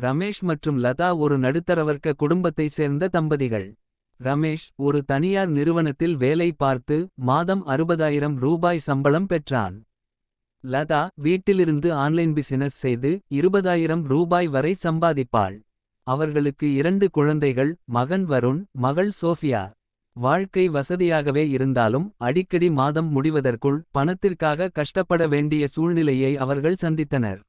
ரமேஷ் மற்றும் லதா ஒரு நடுத்தரவர்க்க குடும்பத்தைச் சேர்ந்த தம்பதிகள். ரமேஷ் ஒரு தனியார் நிறுவனத்தில் வேலை பார்த்து மாதம் அறுபதாயிரம் ரூபாய் சம்பளம் பெற்றான். லதா வீட்டிலிருந்து ஆன்லைன் பிசினஸ் செய்து இருபதாயிரம் ரூபாய் வரை சம்பாதிப்பாள். அவர்களுக்கு இரண்டு குழந்தைகள் மகன் வருண் மகள் சோஃபியா. வாழ்க்கை வசதியாகவே இருந்தாலும் அடிக்கடி மாதம் முடிவதற்குள் பணத்திற்காக கஷ்டப்பட வேண்டிய சூழ்நிலையை அவர்கள் சந்தித்தனர்.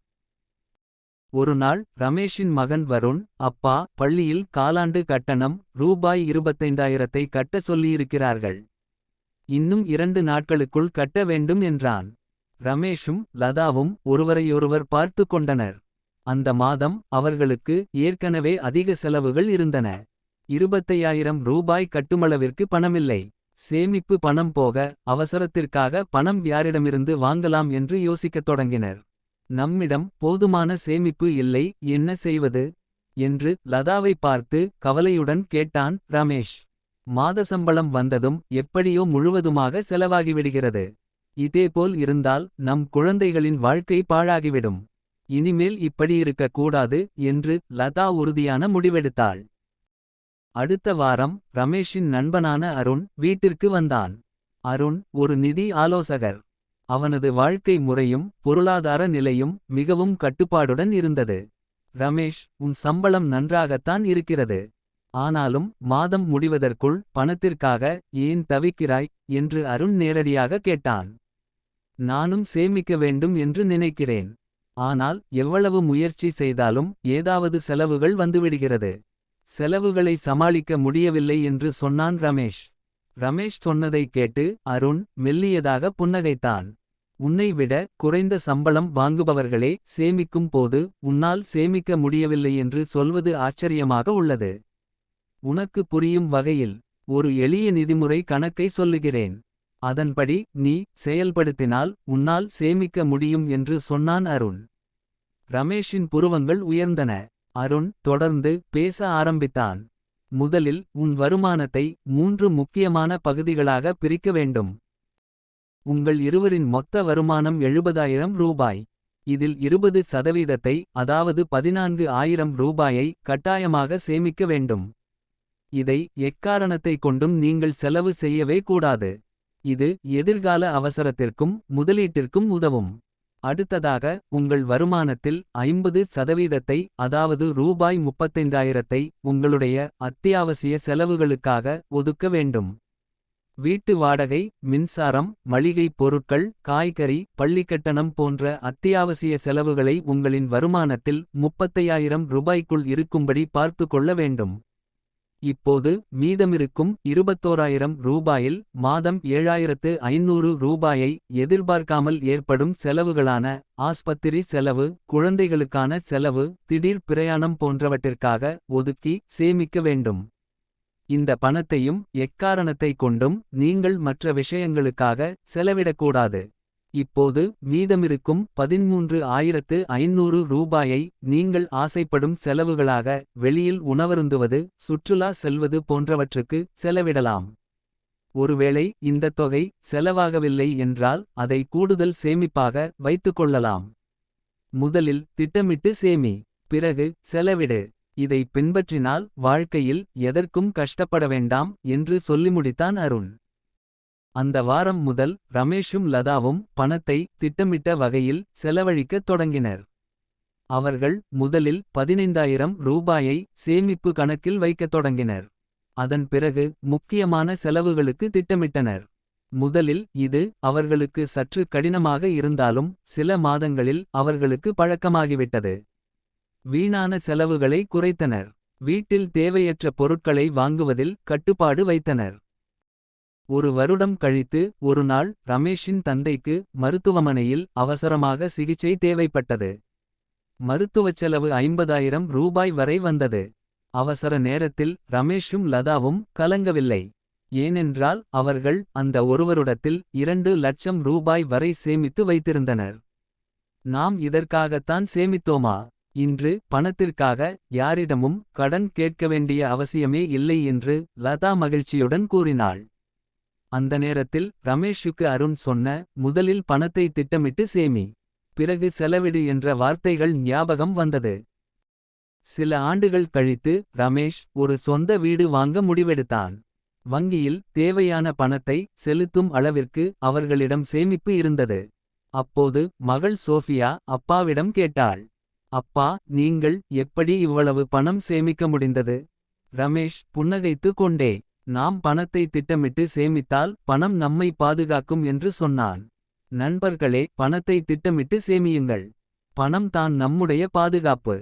ஒருநாள் ரமேஷின் மகன் வருண் அப்பா பள்ளியில் காலாண்டு கட்டணம் ரூபாய் இருபத்தைந்தாயிரத்தை கட்ட சொல்லியிருக்கிறார்கள். இன்னும் இரண்டு நாட்களுக்குள் கட்ட வேண்டும் என்றான். ரமேஷும் லதாவும் ஒருவரையொருவர் பார்த்து கொண்டனர். அந்த மாதம் அவர்களுக்கு ஏற்கனவே அதிக செலவுகள் இருந்தன. இருபத்தையாயிரம் ரூபாய் கட்டுமளவிற்கு பணமில்லை. சேமிப்பு பணம் போக அவசரத்திற்காக பணம் யாரிடமிருந்து வாங்கலாம் என்று யோசிக்கத் தொடங்கினர். நம்மிடம் போதுமான சேமிப்பு இல்லை என்ன செய்வது. என்று லதாவை பார்த்து கவலையுடன் கேட்டான் ரமேஷ். மாத சம்பளம் வந்ததும் எப்படியோ முழுவதுமாக செலவாகிவிடுகிறது. இதேபோல் இருந்தால் நம் குழந்தைகளின் வாழ்க்கை பாழாகிவிடும். இனிமேல் இப்படியிருக்கக் கூடாது என்று லதா உறுதியான முடிவெடுத்தாள். அடுத்த வாரம் ரமேஷின் நண்பனான அருண் வீட்டிற்கு வந்தான். அருண் ஒரு நிதி ஆலோசகர். அவனது வாழ்க்கை முறையும் பொருளாதார நிலையும் மிகவும் கட்டுப்பாடுடன் இருந்தது. ரமேஷ் உன் சம்பளம் நன்றாகத்தான் இருக்கிறது. ஆனாலும் மாதம் முடிவதற்குள் பணத்திற்காக ஏன் தவிக்கிறாய் என்று அருண் நேரடியாக கேட்டான். நானும் சேமிக்க வேண்டும் என்று நினைக்கிறேன். ஆனால் எவ்வளவு முயற்சி செய்தாலும் ஏதாவது செலவுகள் வந்துவிடுகிறது. செலவுகளை சமாளிக்க முடியவில்லை என்று சொன்னான் ரமேஷ். ரமேஷ் சொன்னதை கேட்டு அருண் மெல்லியதாக புன்னகைத்தான். உன்னை விட குறைந்த சம்பளம் வாங்குபவர்களே சேமிக்கும் போது உன்னால் சேமிக்க முடியவில்லை என்று சொல்வது ஆச்சரியமாக உள்ளது. உனக்கு புரியும் வகையில் ஒரு எளிய நிதிமுறை கணக்கை சொல்லுகிறேன். அதன்படி நீ செயல்படுத்தினால் உன்னால் சேமிக்க முடியும் என்று சொன்னான் அருண். ரமேஷின் புருவங்கள் உயர்ந்தன. அருண் தொடர்ந்து பேச ஆரம்பித்தான். முதலில் உன் வருமானத்தை மூன்று முக்கியமான பகுதிகளாக பிரிக்க வேண்டும். உங்கள் இருவரின் மொத்த வருமானம் எழுபதாயிரம் ரூபாய். இதில் இருபது சதவீதத்தை அதாவது பதினான்கு ஆயிரம் ரூபாயை கட்டாயமாக சேமிக்க வேண்டும். இதை எக்காரணத்தை கொண்டும் நீங்கள் செலவு செய்யவே கூடாது. இது எதிர்கால அவசரத்திற்கும் முதலீட்டிற்கும் உதவும். அடுத்ததாக உங்கள் வருமானத்தில் ஐம்பது சதவீதத்தை அதாவது ரூபாய் முப்பத்தைந்தாயிரத்தை உங்களுடைய அத்தியாவசிய செலவுகளுக்காக ஒதுக்க வேண்டும். வீட்டு வாடகை மின்சாரம் மளிகை பொருட்கள் காய்கறி பள்ளிக்கட்டணம் போன்ற அத்தியாவசிய செலவுகளை உங்களின் வருமானத்தில் முப்பத்தையாயிரம் ரூபாய்க்குள் இருக்கும்படி பார்த்து கொள்ள வேண்டும். இப்போது மீதமிருக்கும் இருபத்தோராயிரம் ரூபாயில் மாதம் ஏழாயிரத்து ஐநூறு ரூபாயை எதிர்பார்க்காமல் ஏற்படும் செலவுகளான ஆஸ்பத்திரி செலவு குழந்தைகளுக்கான செலவு திடீர் பிரயாணம் போன்றவற்றிற்காக ஒதுக்கி சேமிக்க வேண்டும். இந்த பணத்தையும் எக்காரணத்தை கொண்டும் நீங்கள் மற்ற விஷயங்களுக்காக செலவிடக்கூடாது. இப்போது மீதமிருக்கும் பதின்மூன்று ஆயிரத்து ஐநூறு ரூபாயை நீங்கள் ஆசைப்படும் செலவுகளாக வெளியில் உணவருந்துவது சுற்றுலா செல்வது போன்றவற்றுக்கு செலவிடலாம். ஒருவேளை இந்த தொகை செலவாகவில்லை என்றால் அதை கூடுதல் சேமிப்பாக வைத்துக்கொள்ளலாம். முதலில் திட்டமிட்டு சேமி. பிறகு செலவிடு. இதை பின்பற்றினால் வாழ்க்கையில் எதற்கும் கஷ்டப்பட வேண்டாம் என்று சொல்லி முடித்தான் அருண். அந்த வாரம் முதல் ரமேஷும் லதாவும் பணத்தை திட்டமிட்ட வகையில் செலவழிக்கத் தொடங்கினர். அவர்கள் முதலில் பதினைந்தாயிரம் ரூபாயை சேமிப்பு கணக்கில் வைக்கத் தொடங்கினர். அதன் பிறகு முக்கியமான செலவுகளுக்கு திட்டமிட்டனர். முதலில் இது அவர்களுக்கு சற்று கடினமாக இருந்தாலும் சில மாதங்களில் அவர்களுக்கு பழக்கமாகிவிட்டது. வீணான செலவுகளை குறைத்தனர். வீட்டில் தேவையற்ற பொருட்களை வாங்குவதில் கட்டுப்பாடு வைத்தனர். ஒரு வருடம் கழித்து ஒரு நாள் ரமேஷின் தந்தைக்கு மருத்துவமனையில் அவசரமாக சிகிச்சை தேவைப்பட்டது. மருத்துவச் செலவு ஐம்பதாயிரம் ரூபாய் வரை வந்தது. அவசர நேரத்தில் ரமேஷும் லதாவும் கலங்கவில்லை. ஏனென்றால் அவர்கள் அந்த ஒருவருடத்தில் இரண்டு லட்சம் ரூபாய் வரை சேமித்து வைத்திருந்தனர். நாம் இதற்காகத்தான் சேமித்தோமா. இன்று பணத்திற்காக யாரிடமும் கடன் கேட்க வேண்டிய அவசியமே இல்லை என்று லதா மகிழ்ச்சியுடன் கூறினாள். அந்த நேரத்தில் ரமேஷுக்கு அருண் சொன்ன முதலில் பணத்தை திட்டமிட்டு சேமி. பிறகு செலவிடு என்ற வார்த்தைகள் ஞாபகம் வந்தது. சில ஆண்டுகள் கழித்து ரமேஷ் ஒரு சொந்த வீடு வாங்க முடிவெடுத்தான். வங்கியில் தேவையான பணத்தை செலுத்தும் அளவிற்கு அவர்களிடம் சேமிப்பு இருந்தது. அப்போது மகள் சோஃபியா அப்பாவிடம் கேட்டாள். அப்பா நீங்கள் எப்படி இவ்வளவு பணம் சேமிக்க முடிந்தது. ரமேஷ் புன்னகைத்து கொண்டே நாம் பணத்தை திட்டமிட்டு சேமித்தால் பணம் நம்மை பாதுகாக்கும் என்று சொன்னான். நண்பர்களே பணத்தை திட்டமிட்டு சேமியுங்கள். பணம் தான் நம்முடைய பாதுகாப்பு.